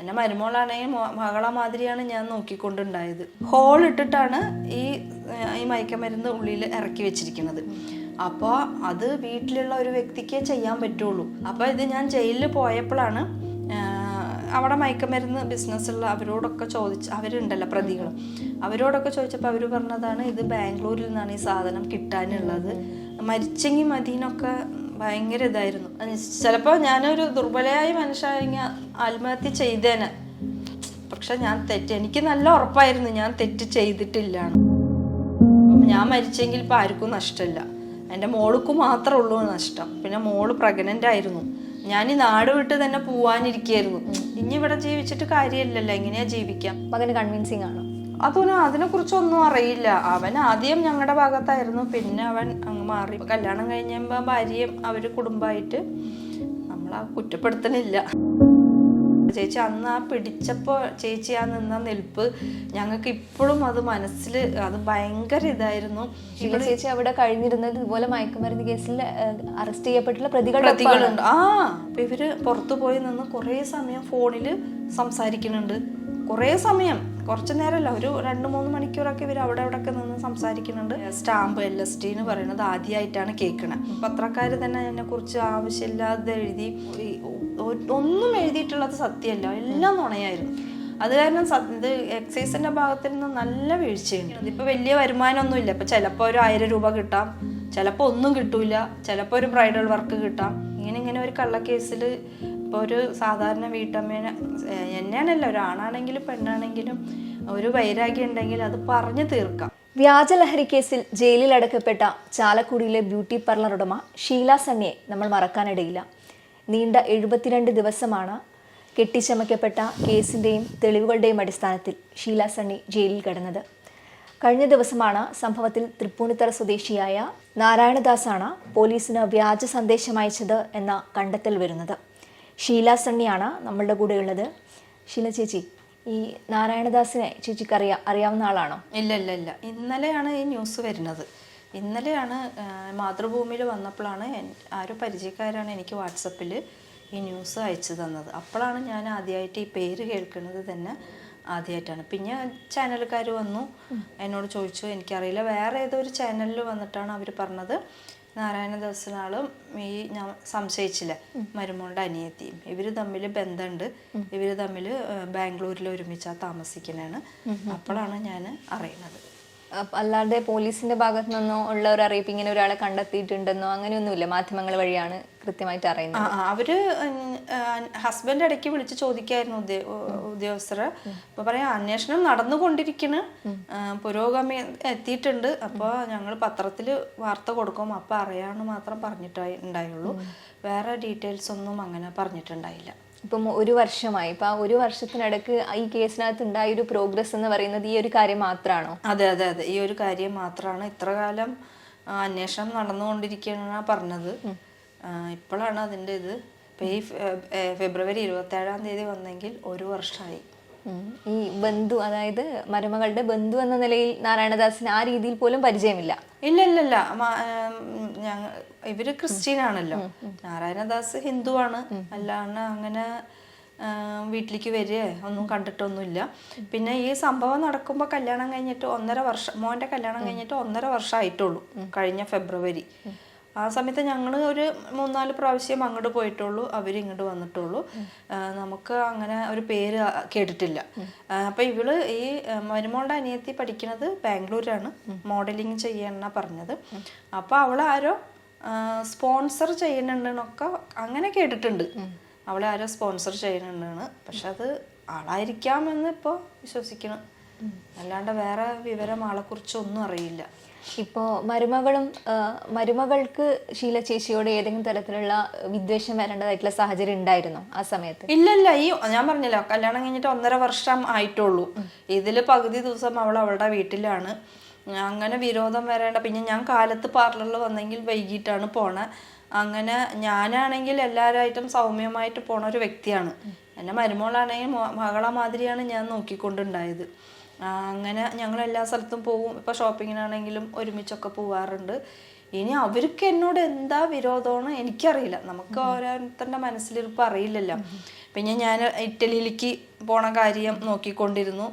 എന്നെ മരുമോളാണെങ്കിൽ മകളെ മാതിരിയാണ് ഞാൻ നോക്കിക്കൊണ്ടുണ്ടായത്. ഹോൾ ഇട്ടിട്ടാണ് ഈ ഈ മയക്കമരുന്ന് ഉള്ളിൽ ഇറക്കി വെച്ചിരിക്കുന്നത്. അപ്പോൾ അത് വീട്ടിലുള്ള ഒരു വ്യക്തിക്കേ ചെയ്യാൻ പറ്റുള്ളൂ. അപ്പോൾ ഇത് ഞാൻ ജയിലിൽ പോയപ്പോഴാണ് അവിടെ മയക്കമരുന്ന് ബിസിനസ്സുള്ള അവരോടൊക്കെ ചോദിച്ച് അവരുണ്ടല്ലോ പ്രതികൾ അവരോടൊക്കെ ചോദിച്ചപ്പോൾ അവർ പറഞ്ഞതാണ് ഇത് ബാംഗ്ലൂരിൽ നിന്നാണ് ഈ സാധനം കിട്ടാനുള്ളത്. മരിച്ചെങ്കിൽ മദീനൊക്കെ ഭയങ്കര ഇതായിരുന്നു. ചിലപ്പോൾ ഞാനൊരു ദുർബലയായ മനുഷ്യനെങ്കിൽ ആത്മഹത്യ ചെയ്തേനെ. പക്ഷെ ഞാൻ തെറ്റ് എനിക്ക് നല്ല ഉറപ്പായിരുന്നു ഞാൻ തെറ്റ് ചെയ്തിട്ടില്ല ഞാൻ മരിച്ചെങ്കിൽ ഇപ്പം ആർക്കും നഷ്ടമില്ല. എന്റെ മോൾക്ക് മാത്രമേ ഉള്ളൂ നഷ്ടം. പിന്നെ മോൾ പ്രഗ്നന്റ് ആയിരുന്നു. ഞാൻ ഈ നാട് വിട്ട് തന്നെ പോവാനിരിക്കുകയായിരുന്നു. ഇനി ഇവിടെ ജീവിച്ചിട്ട് കാര്യമില്ലല്ലോ. എങ്ങനെയാ ജീവിക്കാം? മകന് കൺവിൻസിങ് ആണോ. അതൊന്നും അതിനെക്കുറിച്ചൊന്നും അറിയില്ല. അവൻ ആദ്യം ഞങ്ങളുടെ ഭാഗത്തായിരുന്നു. പിന്നെ അവൻ അങ്ങ് മാറി. കല്യാണം കഴിഞ്ഞപ്പോൾ ഭാര്യയും അവർ കുടുംബമായിട്ട് നമ്മളാ കുറ്റപ്പെടുത്തണില്ല ചേച്ചി അന്ന് ആ പിടിച്ചപ്പോൾ ചേച്ചി ആ നിന്ന നിൽപ്പ് ഞങ്ങൾക്ക് ഇപ്പോഴും അത് മനസ്സിൽ അത് ഭയങ്കര ഇതായിരുന്നു. ചേച്ചി അവിടെ കഴിഞ്ഞിരുന്നത് ഇതുപോലെ മയക്കുമരുന്ന് കേസിൽ അറസ്റ്റ് ചെയ്യപ്പെട്ടുള്ള പ്രതികളുണ്ട്. ആ ഇവർ പുറത്തു പോയി നിന്ന് കുറേ സമയം ഫോണിൽ സംസാരിക്കുന്നുണ്ട്. കുറേ സമയം കുറച്ച് നേരമല്ല ഒരു രണ്ട് മൂന്ന് മണിക്കൂറൊക്കെ ഇവർ അവിടെ അവിടെ ഒക്കെ നിന്ന് സംസാരിക്കുന്നുണ്ട്. സ്റ്റാമ്പ് എൽ എസ് ടി എന്ന് പറയുന്നത് ആദ്യമായിട്ടാണ് കേൾക്കണത് പത്രക്കാർ തന്നെ എന്നെ കുറിച്ച് ആവശ്യമില്ലാതെ എഴുതി ഒന്നും എഴുതിയിട്ടുള്ളത് സത്യമല്ല. എല്ലാം നുണയായിരുന്നു. അത് കാരണം ഇത് എക്സൈസിന്റെ ഭാഗത്തിൽ നിന്ന് നല്ല വീഴ്ചയുണ്ട്. ഇപ്പൊ വലിയ വരുമാനമൊന്നുമില്ല. ഇപ്പൊ ചിലപ്പോൾ ഒരു ആയിരം രൂപ കിട്ടാം. ചിലപ്പോൾ ഒന്നും കിട്ടൂല. ചിലപ്പോൾ ഒരു ബ്രൈഡൽ വർക്ക് കിട്ടാം. ഇങ്ങനെ ഇങ്ങനെ ഒരു കള്ളക്കേസിൽ ഇപ്പോൾ ഒരു സാധാരണ വീട്ടമ്മേനെ എന്നെയാണല്ല ഒരാണാണെങ്കിലും പെണ്ണാണെങ്കിലും ഒരു വൈരാഗ്യം ഉണ്ടെങ്കിൽ അത് പറഞ്ഞു തീർക്കാം. വ്യാജലഹരി കേസിൽ ജയിലിൽ അടക്കപ്പെട്ട ചാലക്കുടിയിലെ ബ്യൂട്ടി പാർലർ ഉടമ ഷീല സണ്ണിയെ നമ്മൾ മറക്കാനിടയില്ല. നീണ്ട എഴുപത്തിരണ്ട് ദിവസമാണ് കെട്ടിച്ചമയ്ക്കപ്പെട്ട കേസിന്റെയും തെളിവുകളുടെയും അടിസ്ഥാനത്തിൽ ഷീല സണ്ണി ജയിലിൽ കിടന്നത്. കഴിഞ്ഞ ദിവസമാണ് സംഭവത്തിൽ തൃപ്പൂണിത്തറ സ്വദേശിയായ നാരായണദാസാണ് പോലീസിന് വ്യാജ സന്ദേശം അയച്ചത് എന്ന കണ്ടെത്തൽ വരുന്നത്. ഷീല സണ്ണിയാണ് നമ്മളുടെ കൂടെ ഉള്ളത്. ഷീല ചേച്ചി ഈ നാരായണദാസിനെ ചേച്ചിക്ക് അറിയാ അറിയാവുന്ന ആളാണോ? ഇല്ല ഇല്ല ഇല്ല. ഇന്നലെയാണ് ഈ ന്യൂസ് വരുന്നത്. ഇന്നലെയാണ് മാതൃഭൂമിയിൽ വന്നപ്പോഴാണ് ആരോ പരിചയക്കാരാണ് എനിക്ക് വാട്സപ്പിൽ ഈ ന്യൂസ് അയച്ചു തന്നത്. അപ്പോഴാണ് ഞാൻ ആദ്യമായിട്ട് ഈ പേര് കേൾക്കുന്നത് തന്നെ ആദ്യമായിട്ടാണ്. പിന്നെ ചാനലുകാർ വന്നു എന്നോട് ചോദിച്ചു എനിക്കറിയില്ല വേറെ ഏതോ ഒരു ചാനലിൽ വന്നിട്ടാണ് അവർ പറഞ്ഞത്. നാരായണദാസിനാളും ഈ ഞാൻ സംശയിച്ചില്ല മരുമോളുടെ അനിയത്തിയും. ഇവർ തമ്മിൽ ബന്ധമുണ്ട് ഇവർ തമ്മിൽ ബാംഗ്ലൂരിൽ ഒരുമിച്ചാണ് താമസിക്കുന്നതാണ് അപ്പോഴാണ് ഞാൻ അറിയുന്നത് അല്ലാതെ പോലീസിന്റെ ഭാഗത്തു നിന്നോ ഉള്ള ഒരു അറിയിപ്പ് ഇങ്ങനെ ഒരാളെ കണ്ടെത്തിയിട്ടുണ്ടെന്നോ അങ്ങനെയൊന്നുമില്ല. മാധ്യമങ്ങൾ വഴിയാണ് കൃത്യമായിട്ട് അറിയുന്നത്. അവർ ഹസ്ബൻഡ് ഇടയ്ക്ക് വിളിച്ച് ചോദിക്കായിരുന്നു ഉദ്യോഗസ്ഥർ ഉദ്യോഗസ്ഥരെ. അപ്പൊ പറയാം അന്വേഷണം നടന്നുകൊണ്ടിരിക്കണ്. പുരോഗമി എത്തിയിട്ടുണ്ട്. അപ്പോൾ ഞങ്ങൾ പത്രത്തിൽ വാർത്ത കൊടുക്കും. അപ്പൊ അറിയാമെന്ന് മാത്രം പറഞ്ഞിട്ടുണ്ടായുള്ളൂ വേറെ ഡീറ്റെയിൽസ് ഒന്നും അങ്ങനെ പറഞ്ഞിട്ടുണ്ടായില്ല. ഇപ്പം ഒരു വർഷമായി. ഇപ്പൊ ആ ഒരു വർഷത്തിനിടക്ക് ഈ കേസിനകത്ത് ഉണ്ടായ ഒരു പ്രോഗ്രസ് എന്ന് പറയുന്നത് ഈ ഒരു കാര്യം മാത്രമാണോ അതെ അതെ അതെ. ഈ ഒരു കാര്യം മാത്രമാണ് ഇത്ര കാലം അന്വേഷണം നടന്നുകൊണ്ടിരിക്കുകയാണ് പറഞ്ഞത്. ഇപ്പോഴാണ് അതിന്റെ ഇത്. ഇപ്പം ഈ ഫെബ്രുവരി ഇരുപത്തേഴാം തീയതി വന്നെങ്കിൽ ഒരു വർഷമായി. ഈ ബന്ധു അതായത് മരുമകളുടെ ബന്ധു എന്ന നിലയിൽ നാരായണദാസിന് ആ രീതിയിൽ പോലും പരിചയമില്ല. ഇല്ല ഇല്ല ഇല്ല ഇവർ ക്രിസ്ത്യൻ ആണല്ലോ നാരായണദാസ് ഹിന്ദുവാണ്. അല്ലാണ്ട് അങ്ങനെ വീട്ടിലേക്ക് വരിക ഒന്നും കണ്ടിട്ടൊന്നുമില്ല. പിന്നെ ഈ സംഭവം നടക്കുമ്പോൾ കല്യാണം കഴിഞ്ഞിട്ട് ഒന്നര വർഷം മോന്റെ കല്യാണം കഴിഞ്ഞിട്ട് ഒന്നര വർഷമായിട്ടുള്ളൂ കഴിഞ്ഞ ഫെബ്രുവരി. ആ സമയത്ത് ഞങ്ങൾ ഒരു മൂന്നാൽ പ്രാവശ്യം അങ്ങോട്ട് പോയിട്ടുള്ളൂ. അവർ ഇങ്ങോട്ട് വന്നിട്ടുള്ളൂ. നമുക്ക് അങ്ങനെ ഒരു പേര് കേട്ടിട്ടില്ല. അപ്പം ഇവൾ ഇവൾ ഈ മരുമോളുടെ അനിയത്തി പഠിക്കുന്നത് ബാംഗ്ലൂരാണ്. മോഡലിംഗ് ചെയ്യണമെന്നാണ് പറഞ്ഞത്. അപ്പോൾ അവൾ ആരോ സ്പോൺസർ ചെയ്യുന്നുണ്ടെന്നൊക്കെ അങ്ങനെ കേട്ടിട്ടുണ്ട്. അവളെ ആരോ സ്പോൺസർ ചെയ്യുന്നുണ്ടെന്ന്. പക്ഷെ അത് ആളായിരിക്കാമെന്ന് ഇപ്പോൾ വിശ്വസിക്കണം. അല്ലാണ്ട് വേറെ വിവരം ആളെക്കുറിച്ചൊന്നും അറിയില്ല. ഇപ്പോൾ മരുമകളും മരുമകൾക്ക് ശീല ചേച്ചിയോട് ഏതെങ്കിലും തരത്തിലുള്ള വിദ്വേഷം വരേണ്ടതായിട്ടുള്ള സാഹചര്യം ഉണ്ടായിരുന്നു ആ സമയത്ത്? ഇല്ലല്ല ഇല്ല ഈ ഞാൻ പറഞ്ഞല്ലോ കല്യാണം കഴിഞ്ഞിട്ട് ഒന്നര വർഷം ആയിട്ടുള്ളൂ. ഇതിൽ പകുതി ദിവസം അവൾ അവളുടെ വീട്ടിലാണ്. അങ്ങനെ വിരോധം വരേണ്ട പിന്നെ ഞാൻ കാലത്ത് പാർലറിൽ വന്നെങ്കിൽ വൈകിട്ടാണ് പോണ. അങ്ങനെ ഞാനാണെങ്കിൽ എല്ലാവരായിട്ടും സൗമ്യമായിട്ട് പോണ ഒരു വ്യക്തിയാണ്. എന്റെ മരുമോളാണെങ്കിൽ മകളെ മാതിരിയാണ് ഞാൻ നോക്കിക്കൊണ്ടുണ്ടായത്. അങ്ങനെ ഞങ്ങൾ എല്ലാ സ്ഥലത്തും പോകും ഇപ്പം ഷോപ്പിങ്ങിനാണെങ്കിലും ഒരുമിച്ചൊക്കെ പോവാറുണ്ട്. ഇനി അവർക്ക് എന്നോട് എന്താ വിരോധമാണ് എനിക്കറിയില്ല. നമുക്ക് ഓരോരുത്തരുടെ മനസ്സിലിരിപ്പ് അറിയില്ലല്ലോ. പിന്നെ ഞാൻ ഇറ്റലിയിലേക്ക് പോണ കാര്യം നോക്കിക്കൊണ്ടിരുന്നു.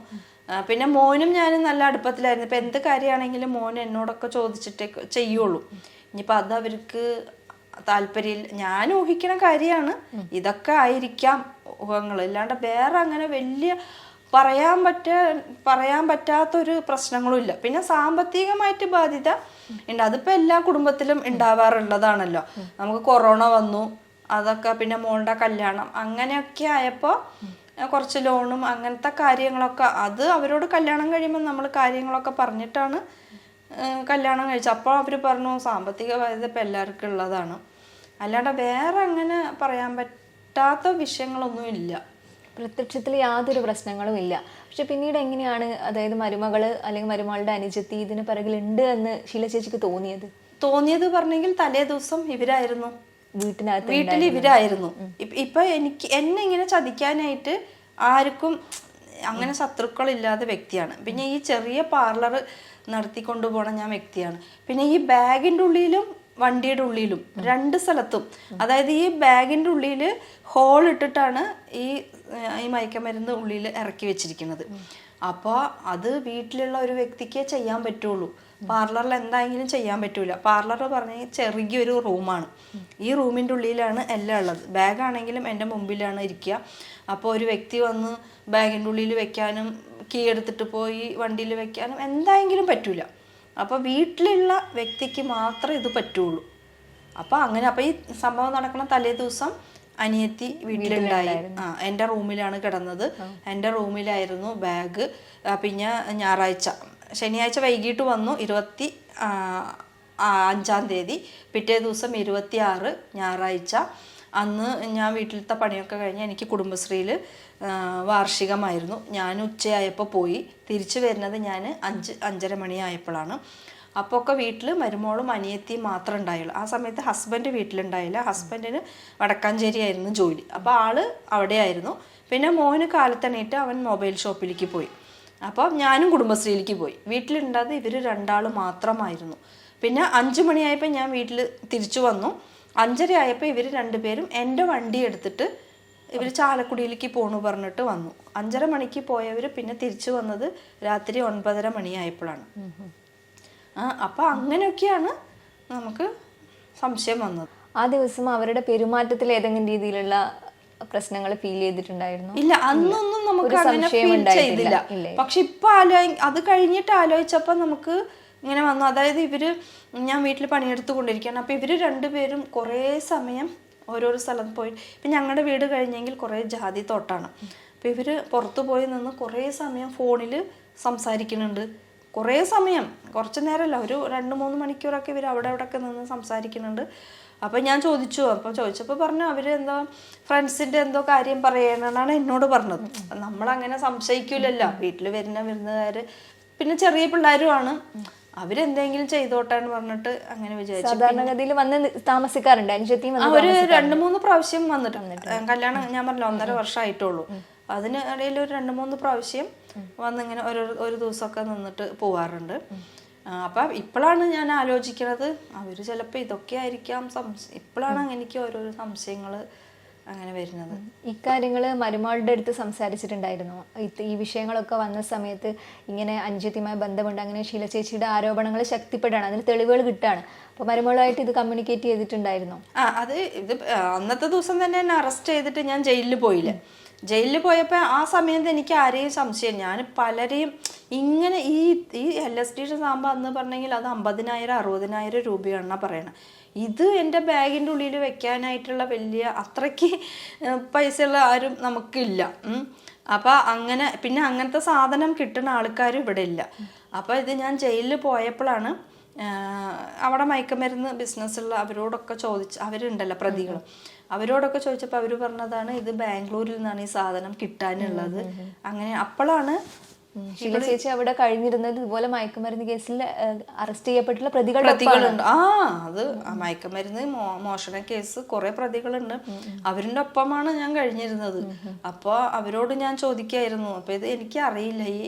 പിന്നെ മോനും ഞാനും നല്ല അടുപ്പത്തിലായിരുന്നു. ഇപ്പം എന്ത് കാര്യമാണെങ്കിലും മോൻ എന്നോടൊക്കെ ചോദിച്ചിട്ടേ ചെയ്യുള്ളൂ. ഇനിയിപ്പോൾ അത് അവർക്ക് താല്പര്യമില്ല. ഞാൻ ഊഹിക്കണ കാര്യമാണ്. ഇതൊക്കെ ആയിരിക്കാം ഊഹങ്ങൾ. അല്ലാണ്ട് വേറെ അങ്ങനെ വലിയ പറയാൻ പറ്റ പറയാൻ പറ്റാത്തൊരു പ്രശ്നങ്ങളും ഇല്ല പിന്നെ സാമ്പത്തികമായിട്ട് ബാധ്യത ഉണ്ട്. അതിപ്പോ എല്ലാ കുടുംബത്തിലും ഉണ്ടാവാറുള്ളതാണല്ലോ. നമുക്ക് കൊറോണ വന്നു. അതൊക്കെ പിന്നെ മോളുടെ കല്യാണം അങ്ങനെയൊക്കെ ആയപ്പോൾ കുറച്ച് ലോണും അങ്ങനത്തെ കാര്യങ്ങളൊക്കെ അത് അവരോട് കല്യാണം കഴിയുമ്പോൾ നമ്മൾ കാര്യങ്ങളൊക്കെ പറഞ്ഞിട്ടാണ് കല്യാണം കഴിച്ചത്. അപ്പോൾ അവർ പറഞ്ഞു സാമ്പത്തിക ബാധ്യത ഇപ്പം എല്ലാവർക്കും ഉള്ളതാണ്. അല്ലാണ്ട് വേറെ അങ്ങനെ പറയാൻ പറ്റാത്ത വിഷയങ്ങളൊന്നും ഇല്ല പ്രത്യക്ഷത്തിൽ യാതൊരു പ്രശ്നങ്ങളും ഇല്ല. പക്ഷെ പിന്നീട് എങ്ങനെയാണ് അതായത് മരുമകൾ അല്ലെങ്കിൽ മരുമകളുടെ അനുജത്തി ഇതിന് പിറകിലുണ്ട് എന്ന് ശീല ചേച്ചിക്ക് തോന്നിയത്? തോന്നിയത് പറഞ്ഞെങ്കിൽ തലേ ദിവസം ഇവരായിരുന്നു. വീട്ടിനകത്ത് വീട്ടിൽ ഇവരായിരുന്നു. ഇപ്പൊ എനിക്ക് എന്നെ ഇങ്ങനെ ചതിക്കാനായിട്ട് ആർക്കും അങ്ങനെ ശത്രുക്കളില്ലാത്ത വ്യക്തിയാണ്. പിന്നെ ഈ ചെറിയ പാർലർ നടത്തിക്കൊണ്ടു പോണ ഞാൻ വ്യക്തിയാണ്. പിന്നെ ഈ ബാഗിന്റെ ഉള്ളിലും വണ്ടിയുടെ ഉള്ളിലും രണ്ട് സ്ഥലത്തും അതായത് ഈ ബാഗിന്റെ ഉള്ളിൽ ഹോൾ ഇട്ടിട്ടാണ് ഈ ഈ മയക്കമരുന്ന് ഉള്ളിൽ ഇറക്കി വെച്ചിരിക്കുന്നത്. അപ്പോൾ അത് വീട്ടിലുള്ള ഒരു വ്യക്തിക്കേ ചെയ്യാൻ പറ്റുള്ളൂ. പാർലറിൽ എന്തായെങ്കിലും ചെയ്യാൻ പറ്റൂല. പാർലർ പറഞ്ഞ ചെറിയൊരു റൂമാണ്. ഈ റൂമിന്റെ ഉള്ളിലാണ് എല്ലാം ഉള്ളത്. ബാഗാണെങ്കിലും എന്റെ മുമ്പിലാണ് ഇരിക്കുക. അപ്പോൾ ഒരു വ്യക്തി വന്ന് ബാഗിന്റെ ഉള്ളിൽ വെക്കാനും കീ എടുത്തിട്ട് പോയി വണ്ടിയിൽ വെക്കാനും എന്തായെങ്കിലും പറ്റൂല. അപ്പോൾ വീട്ടിലുള്ള വ്യക്തിക്ക് മാത്രമേ ഇത് പറ്റുള്ളൂ. അപ്പോൾ അങ്ങനെ അപ്പോൾ ഈ സംഭവം നടക്കുന്ന തലേ ദിവസം അനിയത്തി വീട്ടിലുണ്ടായി. ആ എന്റെ റൂമിലാണ് കിടന്നത്. എന്റെ റൂമിലായിരുന്നു ബാഗ്. പിന്നെ ഞായറാഴ്ച. ശനിയാഴ്ച വൈകിട്ട് വന്നു ഇരുപത്തി അഞ്ചാം തീയതി. പിറ്റേ ദിവസം ഇരുപത്തി ആറ് ഞായറാഴ്ച. അന്ന് ഞാൻ വീട്ടിലത്തെ പണിയൊക്കെ കഴിഞ്ഞ് എനിക്ക് കുടുംബശ്രീയിൽ വാർഷികമായിരുന്നു. ഞാൻ ഉച്ചയായപ്പോൾ പോയി. തിരിച്ചു വരുന്നത് ഞാൻ അഞ്ച് അഞ്ചര മണിയായപ്പോഴാണ്. അപ്പോൾ ഒക്കെ വീട്ടിൽ മരുമോളും അനിയത്തിയും മാത്രമേ ഉണ്ടായുള്ളൂ. ആ സമയത്ത് ഹസ്ബൻഡ് വീട്ടിലുണ്ടായില്ല. ഹസ്ബൻഡിന് വടക്കാഞ്ചേരി ആയിരുന്നു ജോലി. അപ്പോൾ ആൾ അവിടെയായിരുന്നു. പിന്നെ മോന് കാലത്തണീട്ട് അവൻ മൊബൈൽ ഷോപ്പിലേക്ക് പോയി. അപ്പോൾ ഞാനും കുടുംബശ്രീയിലേക്ക് പോയി. വീട്ടിലുണ്ടായത് ഇവർ രണ്ടാൾ മാത്രമായിരുന്നു. പിന്നെ അഞ്ച് മണിയായപ്പോൾ ഞാൻ വീട്ടിൽ തിരിച്ചു വന്നു. അഞ്ചര ആയപ്പോൾ ഇവർ രണ്ടുപേരും എന്റെ വണ്ടി എടുത്തിട്ട് ഇവർ ചാലക്കുടിയിലേക്ക് പോണു പറഞ്ഞിട്ട് വന്നു. അഞ്ചര മണിക്ക് പോയവർ പിന്നെ തിരിച്ചു വന്നത് രാത്രി ഒൻപതര മണിയായപ്പോഴാണ്. ആ അപ്പം അങ്ങനെയൊക്കെയാണ് നമുക്ക് സംശയം വന്നത്. ആ ദിവസം അവരുടെ പെരുമാറ്റത്തിൽ ഏതെങ്കിലും രീതിയിലുള്ള പ്രശ്നങ്ങൾ ഫീൽ ചെയ്തിട്ടുണ്ടായിരുന്നു? ഇല്ല അന്നൊന്നും നമുക്ക് അങ്ങനെ ഫീൽ ചെയ്തില്ല? പക്ഷെ ഇപ്പൊ ആലോ അത് കഴിഞ്ഞിട്ട് ആലോചിച്ചപ്പോൾ നമുക്ക് ഇങ്ങനെ വന്നു. അതായത് ഇവർ ഞാൻ വീട്ടിൽ പണിയെടുത്തു കൊണ്ടിരിക്കുകയാണ് അപ്പൊ ഇവർ രണ്ടുപേരും കുറേ സമയം ഓരോരോ സ്ഥലത്ത് പോയി. ഇപ്പൊ ഞങ്ങളുടെ വീട് കഴിഞ്ഞെങ്കിൽ കുറേ ജാതി തോട്ടാണ്. അപ്പോൾ ഇവർ പുറത്തു പോയി നിന്ന് കുറേ സമയം ഫോണിൽ സംസാരിക്കുന്നുണ്ട്. കുറേ സമയം കുറച്ച് നേരമല്ല ഒരു രണ്ട് മൂന്ന് മണിക്കൂറൊക്കെ ഇവർ അവിടെ അവിടെയൊക്കെ നിന്ന് സംസാരിക്കുന്നുണ്ട്. അപ്പം ഞാൻ ചോദിച്ചു അപ്പോൾ ചോദിച്ചപ്പോൾ പറഞ്ഞു അവർ എന്തോ ഫ്രണ്ട്സിന്റെ എന്തോ കാര്യം പറയണമെന്നാണ് എന്നോട് പറഞ്ഞത്. നമ്മളങ്ങനെ സംശയിക്കില്ലല്ലോ വീട്ടിൽ വരുന്ന വിരുന്നുകാർ പിന്നെ ചെറിയ പിള്ളേരുമാണ്. അവരെന്തെങ്കിലും ചെയ്തോട്ടെ എന്ന് പറഞ്ഞിട്ട് അങ്ങനെ വിചാരിച്ചു. സാധാരണഗതിയിൽ വന്ന് താമസിക്കാറുണ്ട്. വന്ന് ഒരു രണ്ട് മൂന്ന് പ്രാവശ്യം വന്നിട്ടുണ്ട്. കല്യാണം ഞാൻ പറഞ്ഞില്ല ഒന്നര വർഷമായിട്ടുള്ളൂ. അതിന് ഇടയിൽ ഒരു രണ്ട് മൂന്ന് പ്രാവശ്യം വന്നിങ്ങനെ ഒരു ഒരു ദിവസമൊക്കെ നിന്നിട്ട് പോവാറുണ്ട്. അപ്പൊ ഇപ്പോഴാണ് ഞാൻ ആലോചിക്കുന്നത് അവർ ചിലപ്പോൾ ഇതൊക്കെ ആയിരിക്കാം സംശയം ഇപ്പോഴാണ് എനിക്ക് ഓരോരോ സംശയങ്ങൾ അങ്ങനെ വരുന്നത്. ഇക്കാര്യങ്ങൾ മരുമകളുടെ അടുത്ത് സംസാരിച്ചിട്ടുണ്ടായിരുന്നു. ഈ വിഷയങ്ങളൊക്കെ വന്ന സമയത്ത് ഇങ്ങനെ അനുജത്തിയുമായി ബന്ധമുണ്ട്. അങ്ങനെ ശീല ചേച്ചിയുടെ ആരോപണങ്ങൾ ശക്തിപ്പെടുകയാണ്. അതിന് തെളിവുകൾ കിട്ടുകയാണ്. അപ്പോൾ മരുമകളായിട്ട് ഇത് കമ്മ്യൂണിക്കേറ്റ് ചെയ്തിട്ടുണ്ടായിരുന്നു? ആ അത് ഇത് അന്നത്തെ ദിവസം തന്നെ എന്നെ അറസ്റ്റ് ചെയ്തിട്ട് ഞാൻ ജയിലിൽ പോയില്ല. ജയിലിൽ പോയപ്പോൾ ആ സമയത്ത് എനിക്ക് ആരെയും സംശയം ഞാൻ പലരെയും ഇങ്ങനെ ഈ ഈ എൽ എസ് ഡിയുടെ സാമ്പ അന്ന് പറഞ്ഞെങ്കിൽ അത് അമ്പതിനായിരം അറുപതിനായിരം രൂപയാണ് പറയണത് ഇത് എന്റെ ബാഗിന്റെ ഉള്ളിൽ വെക്കാനായിട്ടുള്ള വലിയ അത്രയ്ക്ക് പൈസ പൈസയുള്ള ആരും നമുക്കില്ല. അപ്പോൾ അങ്ങനെ പിന്നെ അങ്ങനത്തെ സാധനം കിട്ടുന്ന ആൾക്കാരും ഇവിടെ ഇല്ല. അപ്പോൾ ഇത് ഞാൻ ജയിലിൽ പോയപ്പോഴാണ് അവിടെ മയക്കമരുന്ന് ബിസിനസ്സുള്ള അവരോടൊക്കെ ചോദിച്ച് അവരുണ്ടല്ലോ പ്രതികൾ അവരോടൊക്കെ ചോദിച്ചപ്പോൾ അവർ പറഞ്ഞതാണ് ഇത് ബാംഗ്ലൂരിൽ നിന്നാണ് ഈ സാധനം കിട്ടാനുള്ളത്. അങ്ങനെ അപ്പോഴാണ് ശീല ചേച്ചി അവിടെ കഴിഞ്ഞിരുന്നത് ഇതുപോലെ മയക്കുമരുന്ന് കേസിൽ അറസ്റ്റ് ചെയ്യപ്പെട്ടുള്ള പ്രതികൾ പ്രതികളുണ്ട്. ആ അത് മയക്കുമരുന്ന് മോഷണ കേസ് കുറെ പ്രതികളുണ്ട്. അവരുടെ ഒപ്പമാണ് ഞാൻ കഴിഞ്ഞിരുന്നത്. അപ്പോൾ അവരോട് ഞാൻ ചോദിക്കായിരുന്നു. അപ്പോൾ ഇത് എനിക്ക് അറിയില്ല ഈ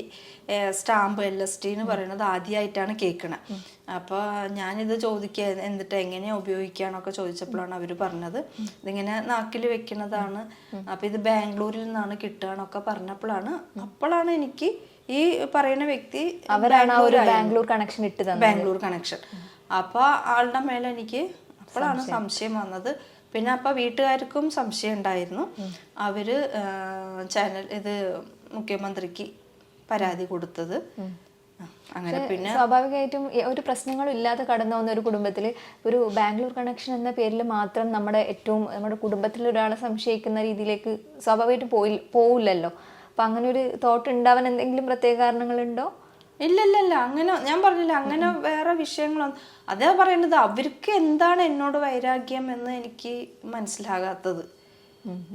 സ്റ്റാമ്പ് എൽ എസ് ടി എന്ന് പറയുന്നത് ആദ്യമായിട്ടാണ് കേൾക്കണത് അപ്പോൾ ഞാനിത് ചോദിക്കുക എന്നിട്ട് എങ്ങനെയാണ് ഉപയോഗിക്കാന്നൊക്കെ ചോദിച്ചപ്പോഴാണ് അവർ പറഞ്ഞത്. ഇതിങ്ങനെ നാക്കിൽ വെക്കുന്നതാണ്. അപ്പോൾ ഇത് ബാംഗ്ലൂരിൽ നിന്നാണ് കിട്ടുകയെന്നൊക്കെ പറഞ്ഞപ്പോഴാണ് അപ്പോഴാണ് എനിക്ക് ഈ പറയുന്ന വ്യക്തി അവരാണ് ഒരു ബാംഗ്ലൂർ കണക്ഷൻ ഇട്ട് ബാംഗ്ലൂർ കണക്ഷൻ അപ്പൊ ആളുടെ മേലെ എനിക്ക് അപ്പോഴാണ് സംശയം. വന്നത്. പിന്നെ അപ്പൊ വീട്ടുകാർക്കും സംശയം ഉണ്ടായിരുന്നു. അവർ ചാനൽ ഇത് മുഖ്യമന്ത്രിക്ക് പരാതി കൊടുത്തത്. അങ്ങനെ പിന്നെ സ്വാഭാവികമായിട്ടും ഒരു പ്രശ്നങ്ങളും ഇല്ലാതെ കടന്നു വന്ന ഒരു കുടുംബത്തിൽ ഒരു ബാംഗ്ലൂർ കണക്ഷൻ എന്ന പേരിൽ മാത്രം നമ്മുടെ ഏറ്റവും നമ്മുടെ കുടുംബത്തിൽ ഒരാളെ സംശയിക്കുന്ന രീതിയിലേക്ക് സ്വാഭാവികമായിട്ടും പോയി പോവില്ലല്ലോ. അപ്പൊ അങ്ങനെ ഒരു തോട്ട് ഉണ്ടാവാൻ എന്തെങ്കിലും പ്രത്യേക കാരണങ്ങളുണ്ടോ? ഇല്ല ഇല്ല ഇല്ല അങ്ങനെ ഞാൻ പറഞ്ഞില്ല അങ്ങനെ വേറെ വിഷയങ്ങളൊന്നും അതേ പറയുന്നത് അവർക്ക് എന്താണ് എന്നോട് വൈരാഗ്യം എന്ന് എനിക്ക് മനസ്സിലാകാത്തത്.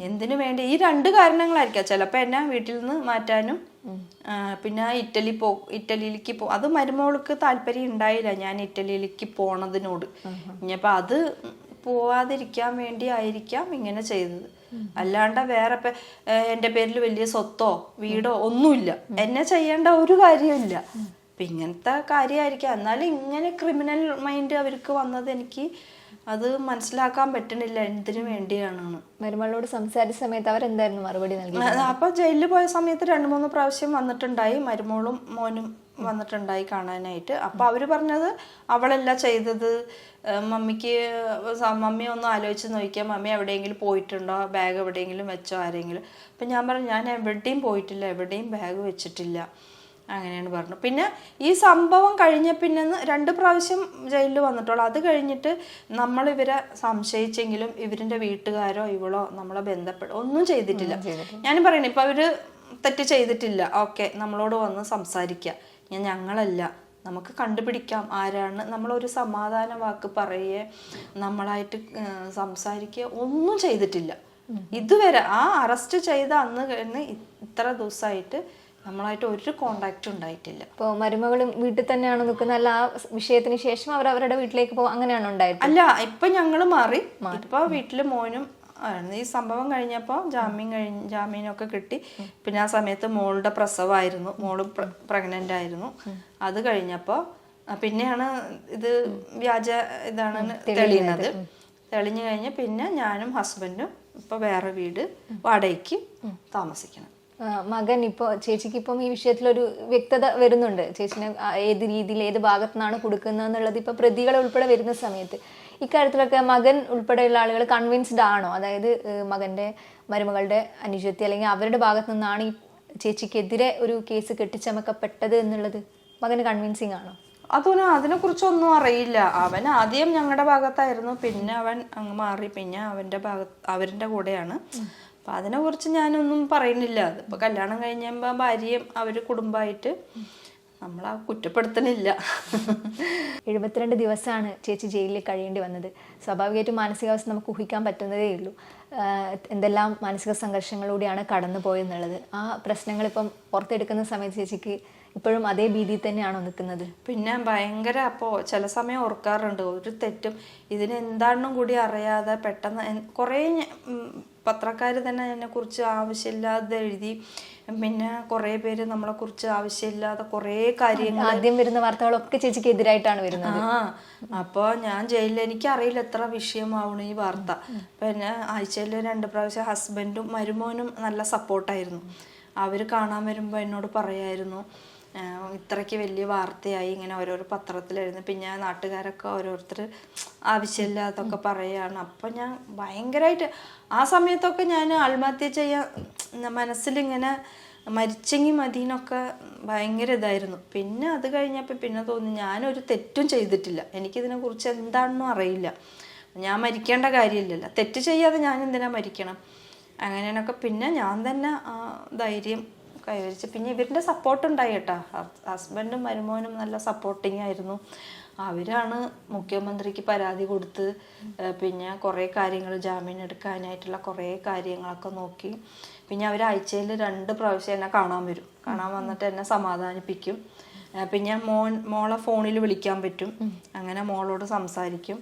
എന്തിനു വേണ്ടി? ഈ രണ്ട് കാരണങ്ങളായിരിക്കാം. ചിലപ്പോ എന്നെ വീട്ടിൽ നിന്ന് മാറ്റാനും പിന്നെ ഇറ്റലി പോ ഇറ്റലിയിലേക്ക് പോ അത് മരുമോൾക്ക് താല്പര്യം ഉണ്ടായില്ല. ഞാൻ ഇറ്റലിയിലേക്ക് പോണതിനോട്. ഇനിയപ്പോ അത് പോവാതിരിക്കാൻ വേണ്ടി ആയിരിക്കാം ഇങ്ങനെ ചെയ്തത്. അല്ലാണ്ട് വേറെ എന്റെ പേരിൽ വലിയ സ്വത്തോ വീടോ ഒന്നുമില്ല. എന്നെ ചെയ്യേണ്ട ഒരു കാര്യമില്ല അപ്പൊ ഇങ്ങനത്തെ കാര്യമായിരിക്കാം. എന്നാലും ഇങ്ങനെ ക്രിമിനൽ മൈൻഡ് അവർക്ക് വന്നത് എനിക്ക് അത് മനസ്സിലാക്കാൻ പറ്റണില്ല എന്തിനു വേണ്ടിയാണെന്ന്. മരുമകളോട് സംസാരിച്ച സമയത്ത് അവരെന്തായിരുന്നു മറുപടി നൽകി അപ്പൊ ജയിലിൽ പോയ സമയത്ത് രണ്ട് മൂന്ന് പ്രാവശ്യം വന്നിട്ടുണ്ടായി മരുമോളും മോനും വന്നിട്ടുണ്ടായി കാണാനായിട്ട്. അപ്പൊ അവർ പറഞ്ഞത് അവളല്ല ചെയ്തത്. മമ്മിക്ക് മമ്മി ഒന്ന് ആലോചിച്ച് നോക്കിയാൽ മമ്മി എവിടെയെങ്കിലും പോയിട്ടുണ്ടോ? ബാഗ് എവിടെയെങ്കിലും വെച്ചോ ആരെങ്കിലും? അപ്പൊ ഞാൻ പറഞ്ഞു ഞാൻ എവിടെയും പോയിട്ടില്ല എവിടെയും ബാഗ് വെച്ചിട്ടില്ല. അങ്ങനെയാണ് പറഞ്ഞു പിന്നെ ഈ സംഭവം കഴിഞ്ഞ പിന്നെ രണ്ട് പ്രാവശ്യം ജയിലിൽ വന്നിട്ടുള്ളൂ. അത് കഴിഞ്ഞിട്ട് നമ്മൾ ഇവരെ സംശയിച്ചെങ്കിലും ഇവരിന്റെ വീട്ടുകാരോ ഇവളോ നമ്മളെ ബന്ധപ്പെടും ഒന്നും ചെയ്തിട്ടില്ല. ഞാൻ പറയണേ ഇപ്പം അവർ തെറ്റ് ചെയ്തിട്ടില്ല. ഓക്കെ നമ്മളോട് വന്ന് സംസാരിക്കുക ഞാൻ ഞങ്ങളല്ല. നമുക്ക് കണ്ടുപിടിക്കാം ആരാണ്. നമ്മളൊരു സമാധാന വാക്ക് പറയുകയെ നമ്മളായിട്ട് സംസാരിക്കുക ഒന്നും ചെയ്തിട്ടില്ല. ഇതുവരെ ആ അറസ്റ്റ് ചെയ്ത അന്ന് കഴിഞ്ഞ് ഇത്ര ദിവസമായിട്ട് നമ്മളായിട്ട് ഒരു കോണ്ടാക്ട് ഉണ്ടായിട്ടില്ല. ഇപ്പോൾ മരുമകളും വീട്ടിൽ തന്നെയാണ് നിൽക്കുന്നത്? അല്ല ആ വിഷയത്തിന് ശേഷം അവർ അവരുടെ വീട്ടിലേക്ക് പോകും അങ്ങനെയാണ് ഉണ്ടായത് അല്ല ഇപ്പൊ ഞങ്ങൾ മാറി. ഇപ്പൊ വീട്ടിൽ മോനും ആയിരുന്നു. ഈ സംഭവം കഴിഞ്ഞപ്പോ ജാമ്യം കഴിഞ്ഞ് ജാമ്യമൊക്കെ കിട്ടി. പിന്നെ ആ സമയത്ത് മോളുടെ പ്രസവമായിരുന്നു മോൾ പ്രഗ്നന്റ് ആയിരുന്നു. അത് കഴിഞ്ഞപ്പോൾ പിന്നെയാണ് ഇത് വ്യാജ ഇതാണ് തെളിയുന്നത്. തെളിഞ്ഞു കഴിഞ്ഞ് പിന്നെ ഞാനും ഹസ്ബൻഡും ഇപ്പൊ വേറെ വീട് വാടകയ്ക്ക് താമസിക്കണം. മകൻ ഇപ്പോൾ ചേച്ചിക്ക് ഇപ്പം ഈ വിഷയത്തിലൊരു വ്യക്തത വരുന്നുണ്ട്. ചേച്ചിനെ ഏത് രീതിയിൽ ഏത് ഭാഗത്തു നിന്നാണ് കൊടുക്കുന്നത് എന്നുള്ളത് ഇപ്പോൾ പ്രതികൾ ഉൾപ്പെടെ വരുന്ന സമയത്ത്. ഇക്കാര്യത്തിലൊക്കെ മകൻ ഉൾപ്പെടെയുള്ള ആളുകൾ കൺവിൻസ്ഡ് ആണോ? അതായത് മകന്റെ മരുമകളുടെ അനുജത്തി അല്ലെങ്കിൽ അവരുടെ ഭാഗത്തു നിന്നാണ് ഈ ചേച്ചിക്കെതിരെ ഒരു കേസ് കെട്ടിച്ചമക്കപ്പെട്ടത് എന്നുള്ളത് മകന് കൺവിൻസിങ് ആണോ? അതൊന്നും അതിനെ കുറിച്ചൊന്നും അറിയില്ല. അവൻ ആദ്യം ഞങ്ങളുടെ ഭാഗത്തായിരുന്നു. പിന്നെ അവൻ അങ്ങ് മാറി. പിന്നെ അവന്റെ ഭാഗത്ത് അവരിന്റെ കൂടെയാണ്. അപ്പൊ അതിനെക്കുറിച്ച് ഞാനൊന്നും പറയുന്നില്ല. അതിപ്പോൾ കല്യാണം കഴിഞ്ഞപ്പോൾ ഭാര്യയും അവർ കുടുംബമായിട്ട് നമ്മളാ കുറ്റപ്പെടുത്തണില്ല എഴുപത്തിരണ്ട് ദിവസമാണ് ചേച്ചി ജയിലിൽ കഴിയേണ്ടി വന്നത്. സ്വാഭാവികമായിട്ടും മാനസികാവസ്ഥ നമുക്ക് ഊഹിക്കാൻ പറ്റുന്നതേ ഉള്ളൂ. എന്തെല്ലാം മാനസിക സംഘർഷങ്ങളിലൂടെയാണ് കടന്നു പോയെന്നുള്ളത് ആ പ്രശ്നങ്ങൾ ഇപ്പം പുറത്തെടുക്കുന്ന സമയത്ത് ചേച്ചിക്ക് ഇപ്പോഴും അതേ ഭീതിയിൽ തന്നെയാണോ നിൽക്കുന്നത്? പിന്നെ ഭയങ്കര അപ്പോൾ ചില സമയം ഓർക്കാറുണ്ട്. ഒരു തെറ്റും ഇതിനെന്താണെന്നും കൂടി അറിയാതെ പെട്ടെന്ന് കുറേ പത്രക്കാർ തന്നെ എന്നെക്കുറിച്ച് ആവശ്യമില്ലാതെ എഴുതി പിന്നെ കുറേ പേര് നമ്മളെക്കുറിച്ച് ആവശ്യമില്ലാതെ കുറേ കാര്യങ്ങൾ ആദ്യം വരുന്ന വാർത്തകളൊക്കെ ചേച്ചിക്ക് എതിരായിട്ടാണ് വരുന്നത്. ആ അപ്പോൾ ഞാൻ ജയിലിൽ എനിക്കറിയില്ല എത്ര വിഷയമാവണം ഈ വാർത്ത. പിന്നെ ആഴ്ചയിൽ രണ്ട് പ്രാവശ്യം ഹസ്ബൻഡും മരുമോനും നല്ല സപ്പോർട്ടായിരുന്നു അവർ കാണാൻ വരുമ്പോൾ എന്നോട് പറയായിരുന്നു ഇത്രയ്ക്ക് വലിയ വാർത്തയായി ഇങ്ങനെ ഓരോരോ പത്രത്തിലായിരുന്നു പിന്നെ നാട്ടുകാരൊക്കെ ഓരോരുത്തർ ആവശ്യമില്ലാതൊക്കെ പറയുകയാണ് അപ്പം ഞാൻ ഭയങ്കരമായിട്ട് ആ സമയത്തൊക്കെ ഞാൻ ആത്മഹത്യ ചെയ്യാൻ മനസ്സിലിങ്ങനെ മരിച്ചെങ്കിൽ മതിന്നൊക്കെ ഭയങ്കര ഇതായിരുന്നു. പിന്നെ അത് കഴിഞ്ഞപ്പോൾ പിന്നെ തോന്നി ഞാനൊരു തെറ്റും ചെയ്തിട്ടില്ല. എനിക്കിതിനെ കുറിച്ച് എന്താണെന്നും അറിയില്ല. ഞാൻ മരിക്കേണ്ട കാര്യമില്ലല്ലോ. തെറ്റ് ചെയ്യാതെ ഞാൻ എന്തിനാ മരിക്കണം? അങ്ങനെയൊക്കെ പിന്നെ ഞാൻ തന്നെ ധൈര്യം കൈവരിച്ച്. പിന്നെ ഇവരുടെ സപ്പോർട്ട് ഉണ്ടായി കേട്ടോ. ഹസ്ബൻഡും മരുമോനും നല്ല സപ്പോർട്ടിങ് ആയിരുന്നു. അവരാണ് മുഖ്യമന്ത്രിക്ക് പരാതി കൊടുത്ത് പിന്നെ കുറേ കാര്യങ്ങൾ ജാമ്യം എടുക്കാനായിട്ടുള്ള കുറേ കാര്യങ്ങളൊക്കെ നോക്കി. പിന്നെ അവർ ആഴ്ചയിൽ രണ്ട് പ്രാവശ്യം എന്നെ കാണാൻ വരും. കാണാൻ വന്നിട്ട് എന്നെ സമാധാനിപ്പിക്കും. പിന്നെ മോൻ മോളെ ഫോണിൽ വിളിക്കാൻ പറ്റും. അങ്ങനെ മോളോട് സംസാരിക്കും.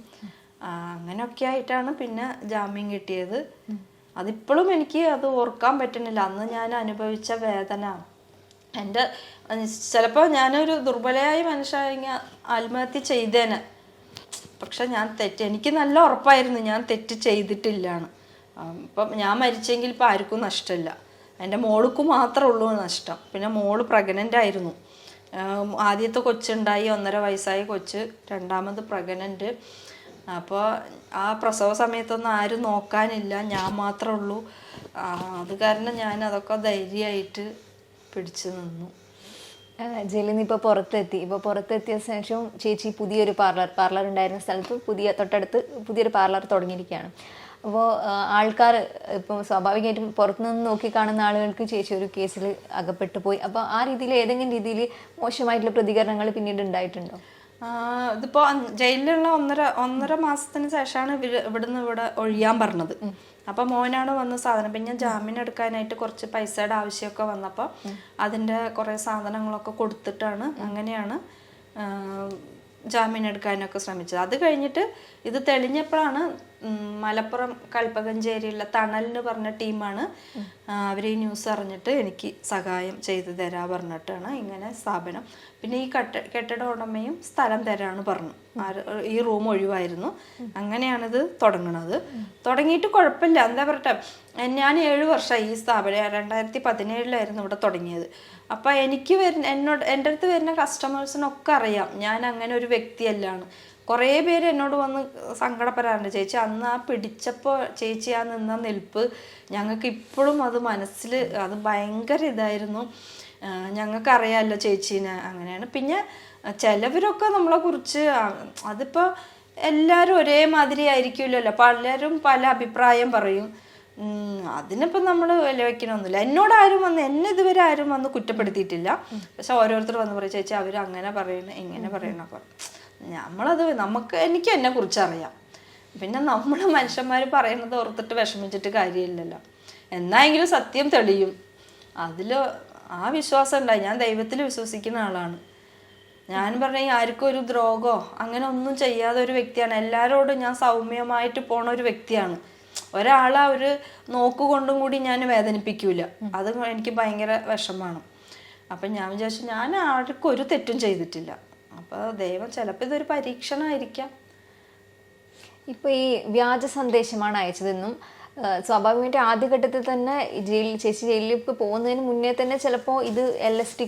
അങ്ങനെയൊക്കെ ആയിട്ടാണ് പിന്നെ ജാമ്യം കിട്ടിയത്. അതിപ്പോഴും എനിക്ക് അത് ഓർക്കാൻ പറ്റുന്നില്ല. അന്ന് ഞാൻ അനുഭവിച്ച വേദന. എന്റെ ചിലപ്പോൾ ഞാനൊരു ദുർബലയായ മനുഷ്യനാണെങ്കിൽ ആത്മഹത്യ ചെയ്തേനെ. പക്ഷെ ഞാൻ തെറ്റ് എനിക്ക് നല്ല ഉറപ്പായിരുന്നു. ഞാൻ തെറ്റ് ചെയ്തിട്ടില്ലാണ്. ഇപ്പം ഞാൻ മരിച്ചെങ്കിൽ ഇപ്പം ആർക്കും നഷ്ടമില്ല. എന്റെ മോൾക്ക് മാത്രമേ ഉള്ളൂ നഷ്ടം. പിന്നെ മോൾ പ്രഗ്നന്റ് ആയിരുന്നു. ആദ്യത്തെ കൊച്ചുണ്ടായി ഒന്നര വയസ്സായ കൊച്ച് രണ്ടാമത് പ്രഗ്നന്റ് അപ്പോൾ ആ പ്രസവ സമയത്തൊന്നും ആരും നോക്കാനില്ല. ഞാൻ മാത്രമേ ഉള്ളൂ. അത് കാരണം ഞാൻ അതൊക്കെ ധൈര്യമായിട്ട് പിടിച്ചു നിന്നു. നിന്ന് ഇപ്പോൾ പുറത്തെത്തി. ഇപ്പോൾ പുറത്തെത്തിയ ശേഷം ചേച്ചി പുതിയൊരു പാർലർ പാർലർ ഉണ്ടായിരുന്ന സ്ഥലത്ത് പുതിയ തൊട്ടടുത്ത് പുതിയൊരു പാർലർ തുടങ്ങിയിരിക്കുകയാണ്. അപ്പോൾ ആൾക്കാർ ഇപ്പോൾ സ്വാഭാവികമായിട്ടും പുറത്തുനിന്ന് നോക്കി കാണുന്ന ആളുകൾക്ക് ചേച്ചി ഒരു കേസിൽ അകപ്പെട്ടു പോയി അപ്പോൾ ആ രീതിയിൽ ഏതെങ്കിലും രീതിയിൽ മോശമായിട്ടുള്ള പ്രതികരണങ്ങൾ പിന്നീട് ഉണ്ടായിട്ടുണ്ടോ? ഇതിപ്പോ ജയിലിലുള്ള ഒന്നര ഒന്നര മാസത്തിന് ശേഷമാണ് ഇവിടുന്ന് ഇവിടെ ഒഴിയാൻ പറഞ്ഞത്. അപ്പൊ മോനാണ് വന്ന സാധനം പിന്നെ ഞാൻ ജാമ്യം എടുക്കാനായിട്ട് കുറച്ച് പൈസയുടെ ആവശ്യമൊക്കെ വന്നപ്പോൾ അതിന്റെ കുറെ സാധനങ്ങളൊക്കെ കൊടുത്തിട്ടാണ് അങ്ങനെയാണ് ജാമ്യം എടുക്കാനൊക്കെ ശ്രമിച്ചത്. അത് കഴിഞ്ഞിട്ട് ഇത് തെളിഞ്ഞപ്പോഴാണ് മലപ്പുറം കൽപ്പകഞ്ചേരിയിലുള്ള തണലിന് പറഞ്ഞ ടീമാണ് അവർ ഈ ന്യൂസ് അറിഞ്ഞിട്ട് എനിക്ക് സഹായം ചെയ്തു തരാ പറഞ്ഞിട്ടാണ് ഇങ്ങനെ സ്ഥാപനം. പിന്നെ ഈ കെട്ട കെട്ടിട ഉടമയും സ്ഥലം തരാണ് പറഞ്ഞു. ഈ റൂം ഒഴിവായിരുന്നു. അങ്ങനെയാണിത് തുടങ്ങണത്. തുടങ്ങിയിട്ട് കുഴപ്പമില്ല. എന്താ പറയട്ടെ ഞാൻ ഏഴ് വർഷമായി ഈ സ്ഥാപനം രണ്ടായിരത്തി പതിനേഴിലായിരുന്നു ഇവിടെ തുടങ്ങിയത്. അപ്പം എനിക്ക് വരുന്ന എന്നോട് എന്റെ അടുത്ത് വരുന്ന കസ്റ്റമേഴ്സിനൊക്കെ അറിയാം ഞാൻ അങ്ങനെ ഒരു വ്യക്തിയല്ലാണ്. കുറേ പേര് എന്നോട് വന്ന് സങ്കടപ്പെടാറുണ്ട് ചേച്ചി അന്ന് ആ പിടിച്ചപ്പോൾ ചേച്ചി ആ നിന്ന നിൽപ്പ് ഞങ്ങൾക്ക് ഇപ്പോഴും അത് മനസ്സിൽ അത് ഭയങ്കര ഇതായിരുന്നു. ഞങ്ങൾക്കറിയാമല്ലോ ചേച്ചീനെ അങ്ങനെയാണ്. പിന്നെ ചിലവരൊക്കെ നമ്മളെ കുറിച്ച് അതിപ്പോൾ എല്ലാവരും ഒരേ മാതിരി ആയിരിക്കുമല്ലോ പലരും പല അഭിപ്രായം പറയും. അതിനിപ്പം നമ്മൾ വില വയ്ക്കണമൊന്നുമില്ല എന്നോട് ആരും വന്ന് എന്നെ ഇതുവരെ ആരും വന്ന് കുറ്റപ്പെടുത്തിയിട്ടില്ല. പക്ഷെ ഓരോരുത്തർ വന്ന് പറയും ചേച്ചി അവർ അങ്ങനെ പറയണ ഇങ്ങനെ പറയണൊക്കെ നമ്മളത് നമുക്ക് എനിക്ക് എന്നെ കുറിച്ച് അറിയാം. പിന്നെ നമ്മൾ മനുഷ്യന്മാർ പറയുന്നത് ഓർത്തിട്ട് വിഷമിച്ചിട്ട് കാര്യമില്ലല്ലോ. എന്നായെങ്കിലും സത്യം തെളിയും. അതിൽ ആ വിശ്വാസം ഉണ്ടായി. ഞാൻ ദൈവത്തിൽ വിശ്വസിക്കുന്ന ആളാണ്. ഞാൻ പറഞ്ഞ ആർക്കും ഒരു ദ്രോഹമോ അങ്ങനെ ഒന്നും ചെയ്യാതെ ഒരു വ്യക്തിയാണ്. എല്ലാവരോടും ഞാൻ സൗമ്യമായിട്ട് പോണ ഒരു വ്യക്തിയാണ്. ഒരാളെ ഒരു നോക്കുകൊണ്ടും കൂടി ഞാൻ വേദനിപ്പിക്കൂല. അത് എനിക്ക് ഭയങ്കര വിഷമാണ്. അപ്പം ഞാൻ വിചാരിച്ചു ഞാൻ ആർക്കും ഒരു തെറ്റും ചെയ്തിട്ടില്ല. അപ്പോൾ ദൈവം ചിലപ്പോൾ ഇതൊരു പരീക്ഷണമായിരിക്കാം ഇപ്പോൾ ഈ വ്യാജ സന്ദേശമാണ് അയച്ചതെന്നും സ്വാഭാവികമായിട്ട് ആദ്യഘട്ടത്തിൽ തന്നെ ജയിലിൽ ചേച്ചി ജയിലിലേക്ക് പോകുന്നതിന് മുന്നേ തന്നെ ചിലപ്പോൾ ഇത് എൽ എസ് ടി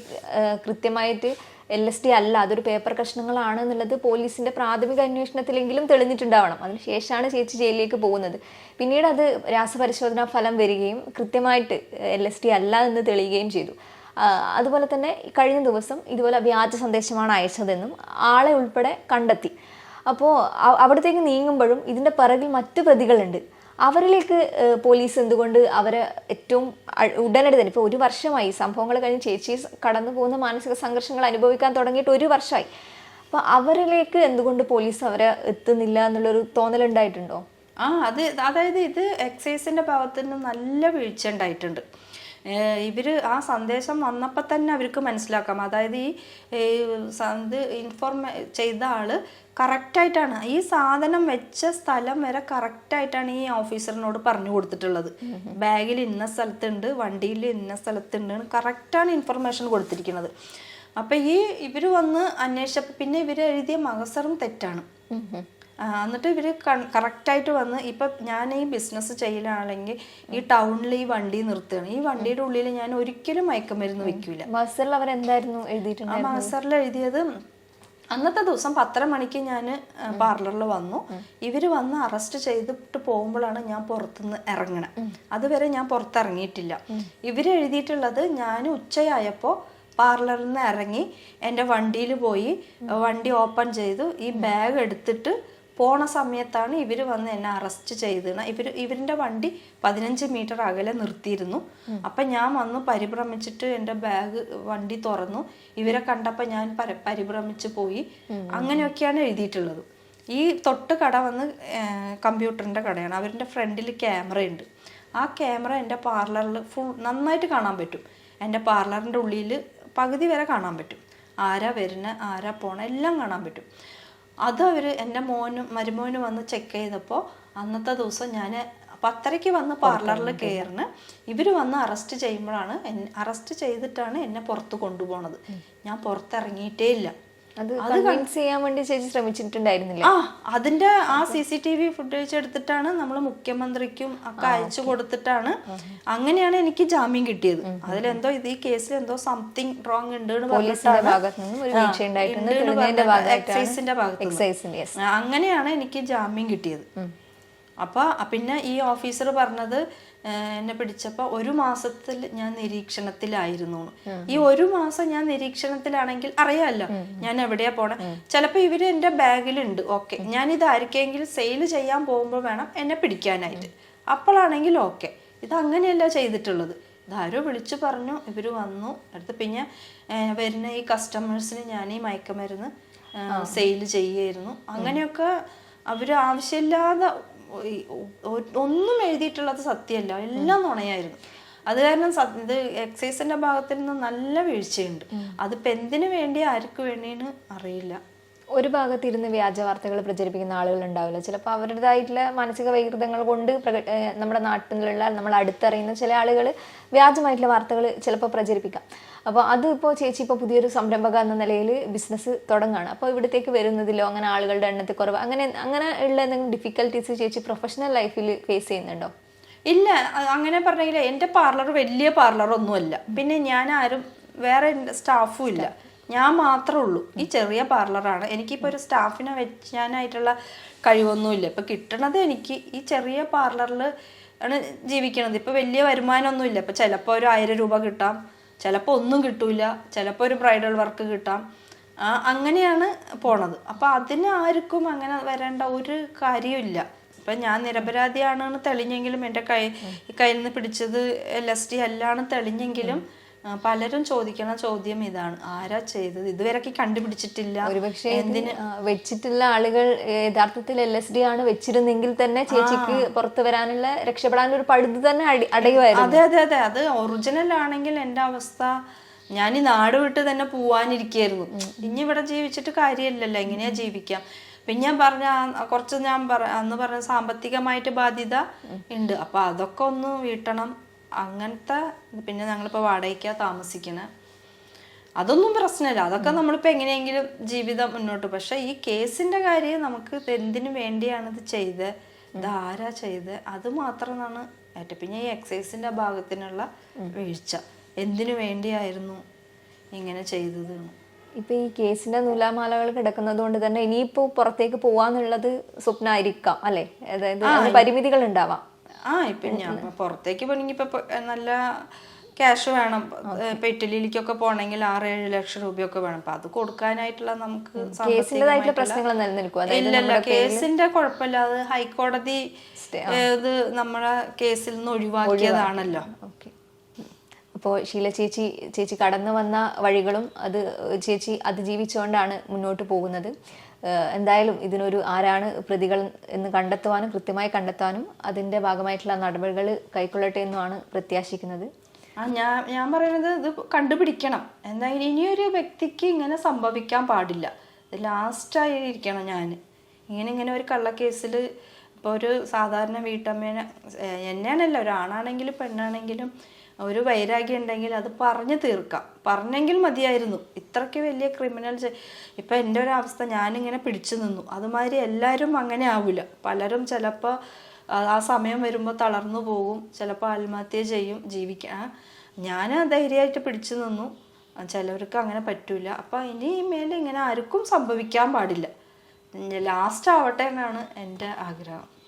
കൃത്യമായിട്ട് എൽ എസ് ടി അല്ല അതൊരു പേപ്പർ കഷ്ണങ്ങളാണ് എന്നുള്ളത് പോലീസിന്റെ പ്രാഥമിക അന്വേഷണത്തിലെങ്കിലും തെളിഞ്ഞിട്ടുണ്ടാവണം. അതിനുശേഷമാണ് ചേച്ചി ജയിലിലേക്ക് പോകുന്നത്. പിന്നീട് അത് രാസപരിശോധനാ ഫലം വരികയും കൃത്യമായിട്ട് എൽ എസ് ടി അല്ല എന്ന് തെളിയുകയും ചെയ്തു. അതുപോലെ തന്നെ കഴിഞ്ഞ ദിവസം ഇതുപോലെ വ്യാജ സന്ദേശമാണ് അയച്ചതെന്നും ആളെ ഉൾപ്പെടെ കണ്ടെത്തി. അപ്പോൾ അവിടത്തേക്ക് നീങ്ങുമ്പോഴും ഇതിന്റെ പിറകിൽ മറ്റു പ്രതികളുണ്ട്. അവരിലേക്ക് പോലീസ് എന്തുകൊണ്ട് അവരെ ഏറ്റവും ഉടനടി തന്നെ. ഇപ്പോൾ ഒരു വർഷമായി സംഭവങ്ങൾ കഴിഞ്ഞ് ചേച്ചി കടന്നു പോകുന്ന മാനസിക സംഘർഷങ്ങൾ അനുഭവിക്കാൻ തുടങ്ങിയിട്ട് ഒരു വർഷമായി. അപ്പോൾ അവരിലേക്ക് എന്തുകൊണ്ട് പോലീസ് അവരെ എത്തുന്നില്ല എന്നുള്ളൊരു തോന്നലുണ്ടായിട്ടുണ്ടോ ആ അത് അതായത് ഇത് എക്സൈസിന്റെ ഭാഗത്ത് നിന്ന് നല്ല വീഴ്ച ഉണ്ടായിട്ടുണ്ട്. ഇവർ ആ സന്ദേശം വന്നപ്പോൾ തന്നെ അവർക്ക് മനസ്സിലാക്കാം. അതായത് ഈ ഇത് ഇൻഫോർമേ ചെയ്ത ആൾ കറക്റ്റായിട്ടാണ്. ഈ സാധനം വെച്ച സ്ഥലം വരെ കറക്റ്റായിട്ടാണ് ഈ ഓഫീസറിനോട് പറഞ്ഞു കൊടുത്തിട്ടുള്ളത്. ബാഗിൽ ഇന്ന സ്ഥലത്തുണ്ട് വണ്ടിയിൽ ഇന്ന സ്ഥലത്തുണ്ട് കറക്റ്റാണ് ഇൻഫർമേഷൻ കൊടുത്തിരിക്കുന്നത്. അപ്പം ഈ ഇവർ വന്ന് അന്വേഷിച്ചപ്പോൾ പിന്നെ ഇവർ എഴുതിയ മകസറും തെറ്റാണ്. എന്നിട്ട് ഇവർ കറക്റ്റായിട്ട് വന്ന് ഇപ്പം ഞാൻ ഈ ബിസിനസ് ചെയ്യലാണെങ്കിൽ ഈ ടൗണിൽ ഈ വണ്ടി നിർത്തുകയാണ്. ഈ വണ്ടിയുടെ ഉള്ളിൽ ഞാൻ ഒരിക്കലും മയക്കുമരുന്ന് വെക്കൂല. എന്തായിരുന്നു എഴുതിയിട്ടുണ്ട് ആ മാസ്റ്ററിൽ എഴുതിയത് അന്നത്തെ ദിവസം പത്തര മണിക്ക് ഞാൻ പാർലറിൽ വന്നു. ഇവർ വന്ന് അറസ്റ്റ് ചെയ്തിട്ട് പോകുമ്പോഴാണ് ഞാൻ പുറത്തുനിന്ന് ഇറങ്ങണത് അതുവരെ ഞാൻ പുറത്തിറങ്ങിയിട്ടില്ല. ഇവർ എഴുതിയിട്ടുള്ളത് ഞാൻ ഉച്ചയായപ്പോൾ പാർലറിൽ നിന്ന് ഇറങ്ങി എന്റെ വണ്ടിയിൽ പോയി വണ്ടി ഓപ്പൺ ചെയ്തു ഈ ബാഗ് എടുത്തിട്ട് പോണ സമയത്താണ് ഇവർ വന്ന് എന്നെ അറസ്റ്റ് ചെയ്തത് ഇവർ ഇവരിന്റെ വണ്ടി പതിനഞ്ച് മീറ്റർ അകലെ നിർത്തിയിരുന്നു. അപ്പം ഞാൻ വന്ന് പരിഭ്രമിച്ചിട്ട് എന്റെ ബാഗ് വണ്ടി തുറന്നു. ഇവരെ കണ്ടപ്പോൾ ഞാൻ പരിഭ്രമിച്ച് പോയി. അങ്ങനെയൊക്കെയാണ് എഴുതിയിട്ടുള്ളത്. ഈ തൊട്ട് കട വന്ന് കമ്പ്യൂട്ടറിന്റെ കടയാണ്. അവരുടെ ഫ്രണ്ടിൽ ക്യാമറ ഉണ്ട്. ആ ക്യാമറ എന്റെ പാർലറിൽ ഫുൾ നന്നായിട്ട് കാണാൻ പറ്റും. എന്റെ പാർലറിന്റെ ഉള്ളിൽ പകുതി വരെ കാണാൻ പറ്റും. ആരാ വരുന്ന ആരാ പോണ എല്ലാം കാണാൻ പറ്റും. അത് അവർ എന്റെ മോനും മരുമോനും വന്ന് ചെക്ക് ചെയ്തപ്പോൾ അന്നത്തെ ദിവസം ഞാൻ പത്തരയ്ക്ക് വന്ന് പാർലറിൽ കയറിന് ഇവർ വന്ന് അറസ്റ്റ് ചെയ്യുമ്പോഴാണ് അറസ്റ്റ് ചെയ്തിട്ടാണ് എന്നെ പുറത്ത് കൊണ്ടുപോണത്. ഞാൻ പുറത്തിറങ്ങിയിട്ടേ ഇല്ല. അത് കൺവിൻസ് ചെയ്യാൻ വേണ്ടി ചേച്ചി ശ്രമിച്ചിട്ടുണ്ടായിരുന്നില്ല? ആ അതിന്റെ ആ C C T V footage എടുത്തിട്ടാണ് നമ്മൾ മുഖ്യമന്ത്രിക്കും ഒക്കെ അയച്ചു കൊടുത്തിട്ടാണ് അങ്ങനെയാണ് എനിക്ക് ജാമ്യം കിട്ടിയത്. അതിലെന്തോ ഇത് ഈ കേസിൽ എന്തോ സംതിങ് റോങ് ഉണ്ട് എക്സൈസിന്റെ ഭാഗത്ത് അങ്ങനെയാണ് എനിക്ക് ജാമ്യം കിട്ടിയത്. അപ്പൊ പിന്നെ ഈ ഓഫീസർ പറഞ്ഞത് എന്നെ പിടിച്ചപ്പോൾ ഒരു മാസത്തിൽ ഞാൻ നിരീക്ഷണത്തിലായിരുന്നു. ഈ ഒരു മാസം ഞാൻ നിരീക്ഷണത്തിലാണെങ്കിൽ അറിയാമല്ലോ ഞാൻ എവിടെയാ പോണേ. ചിലപ്പോൾ ഇവർ എന്റെ ബാഗിലുണ്ട്. ഓക്കെ. ഞാൻ ഇത് ആർക്കെങ്കിലും സെയിൽ ചെയ്യാൻ പോകുമ്പോൾ വേണം എന്നെ പിടിക്കാനായിട്ട്. അപ്പോഴാണെങ്കിൽ ഓക്കെ. ഇത് അങ്ങനെയല്ല ചെയ്തിട്ടുള്ളത്. ഇതാരോ വിളിച്ചു പറഞ്ഞു ഇവർ വന്നു. അടുത്ത് പിന്നെ വരുന്ന ഈ കസ്റ്റമേഴ്സിന് ഞാൻ ഈ മയക്കമരുന്ന് സെയിൽ ചെയ്യായിരുന്നു. അങ്ങനെയൊക്കെ അവർ ആവശ്യമില്ലാതെ ഒന്നും എഴുതിയിട്ടുള്ളത് സത്യമല്ല. എല്ലാം നുണയായിരുന്നു. അത് കാരണം ഇത് എക്സൈസിന്റെ ഭാഗത്തിൽ നിന്ന് നല്ല വീഴ്ചയുണ്ട്. അതിപ്പോ എന്തിനു വേണ്ടി ആർക്ക് വേണ്ടിയെന്ന് അറിയില്ല. ഒരു ഭാഗത്ത് ഇരുന്ന് വ്യാജ വാർത്തകൾ പ്രചരിപ്പിക്കുന്ന ആളുകൾ ഉണ്ടാവില്ല ചിലപ്പോൾ അവരുടേതായിട്ടുള്ള മാനസിക വൈകൃതങ്ങൾ കൊണ്ട് നമ്മുടെ നാട്ടിലുള്ള നമ്മൾ അടുത്തറിയുന്ന ചില ആളുകൾ വ്യാജമായിട്ടുള്ള വാർത്തകൾ ചിലപ്പോൾ പ്രചരിപ്പിക്കാം. അപ്പോൾ അത് ഇപ്പോൾ ചേച്ചി ഇപ്പോൾ പുതിയൊരു സംരംഭക എന്ന നിലയിൽ ബിസിനസ് തുടങ്ങുകയാണ് അപ്പോൾ ഇവിടത്തേക്ക് വരുന്നതിലോ അങ്ങനെ ആളുകളുടെ എണ്ണത്തിൽ കുറവ് അങ്ങനെ അങ്ങനെ ഉള്ള എന്തെങ്കിലും ഡിഫിക്കൽട്ടീസ് ചേച്ചി പ്രൊഫഷണൽ ലൈഫിൽ ഫേസ് ചെയ്യുന്നുണ്ടോ? ഇല്ല അങ്ങനെ പറഞ്ഞെങ്കിൽ എന്റെ പാർലർ വലിയ പാർലറൊന്നുമല്ല പിന്നെ ഞാൻ ആരും വേറെ സ്റ്റാഫും ഇല്ല. ഞാൻ മാത്രമേ ഉള്ളൂ. ഈ ചെറിയ പാർലറാണ് എനിക്കിപ്പോൾ ഒരു സ്റ്റാഫിനെ വെച്ചാനായിട്ടുള്ള കഴിവൊന്നുമില്ല. ഇപ്പം കിട്ടണത് എനിക്ക് ഈ ചെറിയ പാർലറിൽ ആണ് ജീവിക്കണത്. ഇപ്പം വലിയ വരുമാനമൊന്നുമില്ല. ഇപ്പം ചിലപ്പോൾ ഒരു ആയിരം രൂപ കിട്ടാം. ചിലപ്പോൾ ഒന്നും കിട്ടൂല. ചിലപ്പോൾ ഒരു ബ്രൈഡൽ വർക്ക് കിട്ടാം. അങ്ങനെയാണ് പോണത്. അപ്പം അതിന് ആർക്കും അങ്ങനെ വരേണ്ട ഒരു കാര്യമില്ല. ഇപ്പം ഞാൻ നിരപരാധിയാണെന്ന് തെളിഞ്ഞെങ്കിലും എന്റെ കൈ കയ്യിൽ നിന്ന് പിടിച്ചത് എൽ എസ് ഡി അല്ലാന്ന് തെളിഞ്ഞെങ്കിലും പലരും ചോദിക്കുന്ന ചോദ്യം ഇതാണ്. ആരാ ചെയ്തത്? ഇതുവരെയൊക്കെ കണ്ടുപിടിച്ചിട്ടില്ല. ഒരുപക്ഷെ എന്തിന്? വെച്ചിട്ടുള്ള ആളുകൾ യഥാർത്ഥത്തിൽ എൽ എസ് ഡി ആണ് വെച്ചിരുന്നെങ്കിൽ തന്നെ ചേച്ചിക്ക് പുറത്തു വരാനുള്ള രക്ഷപ്പെടാനുള്ള ഒരു പഴുത് തന്നെ അടി അടയുമായിരുന്നു. അതെ അതെ അതെ. അത് ഒറിജിനൽ ആണെങ്കിൽ എന്റെ അവസ്ഥ ഞാൻ ഈ നാട് വിട്ട് തന്നെ പോവാനിരിക്കായിരുന്നു. ഇനി ഇവിടെ ജീവിച്ചിട്ട് കാര്യമില്ലല്ലോ. എങ്ങനെയാ ജീവിക്കാം? പിന്നെ ഞാൻ പറഞ്ഞ കുറച്ച് ഞാൻ പറ അന്ന് പറഞ്ഞ സാമ്പത്തികമായിട്ട് ബാധ്യത ഉണ്ട്. അപ്പൊ അതൊക്കെ ഒന്ന് വീട്ടണം. അങ്ങനത്തെ പിന്നെ ഞങ്ങളിപ്പോൾ വാടകയ്ക്കാ താമസിക്കണേ. അതൊന്നും പ്രശ്നമില്ല. അതൊക്കെ നമ്മളിപ്പോൾ എങ്ങനെയെങ്കിലും ജീവിതം മുന്നോട്ട്. പക്ഷെ ഈ കേസിന്റെ കാര്യം നമുക്ക് ഇത് എന്തിനു വേണ്ടിയാണ് ഇത് ധാര ചെയ്ത് ആരാ ചെയ്തത് അത് മാത്രമാണ് ഏറ്റവും പിന്നെ ഈ എക്സൈസിന്റെ ഭാഗത്തിനുള്ള വീഴ്ച. എന്തിനു വേണ്ടിയായിരുന്നു ഇങ്ങനെ ചെയ്തത്. ഇപ്പൊ ഈ കേസിന്റെ നൂലാമാലകൾ കിടക്കുന്നത് കൊണ്ട് തന്നെ ഇനിയിപ്പോ പുറത്തേക്ക് പോവാന്നുള്ളത് സ്വപ്നമായിരിക്കാം അല്ലെ? അതായത് പരിമിതികൾ ഉണ്ടാവാം. ആ ഇപ്പൊ ഞാൻ പുറത്തേക്ക് പോണെങ്കിൽ ഇപ്പൊ നല്ല ക്യാഷ് വേണം. ഇപ്പൊ ഇറ്റലിയിലേക്കൊക്കെ പോണെങ്കിൽ ആറ് ഏഴ് ലക്ഷം രൂപയൊക്കെ വേണം. അപ്പൊ അത് കൊടുക്കാനായിട്ടുള്ള നമുക്ക് ഇല്ലല്ല കേസിന്റെ കുഴപ്പമില്ല അത് ഹൈക്കോടതി ഇത് നമ്മളെ കേസിൽ നിന്ന് ഒഴിവാക്കിയതാണല്ലോ. അപ്പോൾ ശീല ചേച്ചി ചേച്ചി കടന്നു വന്ന വഴികളും അത് ചേച്ചി അതിജീവിച്ചുകൊണ്ടാണ് മുന്നോട്ട് പോകുന്നത്. എന്തായാലും ഇതിനൊരു ആരാണ് പ്രതികൾ എന്ന് കണ്ടെത്തുവാനും കൃത്യമായി കണ്ടെത്താനും അതിന്റെ ഭാഗമായിട്ടുള്ള നടപടികൾ കൈക്കൊള്ളട്ടെ എന്നുമാണ് പ്രത്യാശിക്കുന്നത്. ആ ഞാൻ ഞാൻ പറയുന്നത് ഇത് കണ്ടുപിടിക്കണം. എന്തായാലും ഇനിയൊരു വ്യക്തിക്ക് ഇങ്ങനെ സംഭവിക്കാൻ പാടില്ല. ലാസ്റ്റായി ഇരിക്കണം ഞാൻ ഇങ്ങനെ ഇങ്ങനെ ഒരു കള്ളക്കേസിൽ ഇപ്പോൾ ഒരു സാധാരണ വീട്ടമ്മേനെ എന്നെയാണല്ലോ ഒരാണാണെങ്കിലും പെണ്ണാണെങ്കിലും ഒരു വൈരാഗ്യം ഉണ്ടെങ്കിൽ അത് പറഞ്ഞു തീർക്കാം. പറഞ്ഞെങ്കിൽ മതിയായിരുന്നു. ഇത്രയ്ക്ക് വലിയ ക്രിമിനൽ ഇപ്പം എന്റെ ഒരു അവസ്ഥ ഞാനിങ്ങനെ പിടിച്ചു നിന്നു. അതുമാതിരി എല്ലാവരും അങ്ങനെ ആവില്ല പലരും ചിലപ്പോൾ ആ- സമയം വരുമ്പോൾ തളർന്നു പോകും. ചിലപ്പോൾ ആത്മഹത്യ ചെയ്യും ജീവിക്കാൻ ഞാൻ ധൈര്യമായിട്ട് പിടിച്ചു നിന്നു. ചിലവർക്ക് അങ്ങനെ പറ്റൂല. അപ്പം ഇനി മേലെ ഇങ്ങനെ ആർക്കും സംഭവിക്കാൻ പാടില്ല. ലാസ്റ്റ് ആവട്ടെ എന്നാണ് എന്റെ ആഗ്രഹം.